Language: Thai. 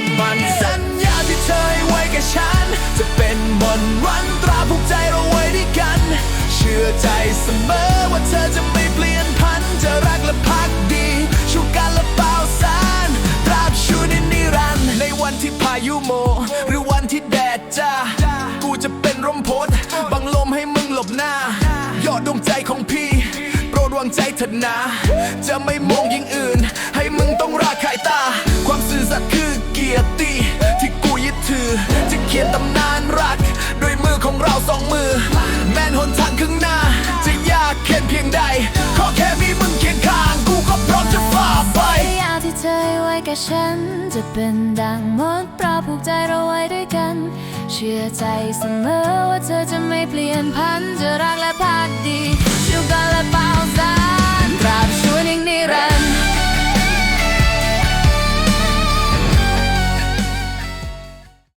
ำมันสัญญาที่เธอให้ไว้กับฉัน จะเป็นมนรันตราผูกใจเราไว้ด้วยกัน เชื่อใจเสมอว่าเธอจะไม่เปลี่ยนพันจะรักและพักดีชูกันและเป่าสารตราบชูในนิรันในวันที่พายุโม หรือวันที่แดดจ้ากูจะเป็นร่มโพธิ์บังลมให้มึงหลบหน้า ยอดดวงใจของพี่ โปรดวางใจเถิดนาจะไม่มองยิ่งอื่น ขียนตำนานรัก ด้วยมือของเราสองมือ แม่นหนทางข้างหน้า จะยากเข็นเพียงใด ขอแค่มีมึงเคียงข้าง กูก็พร้อมจะฝ่าไปสัญญาที่เธอไว้กับฉัน จะเป็นดังมดปราผูกใจเราไว้ด้วยกัน เชื่อใจเสมอว่าเธอจะไม่เปลี่ยนพันจะรักและ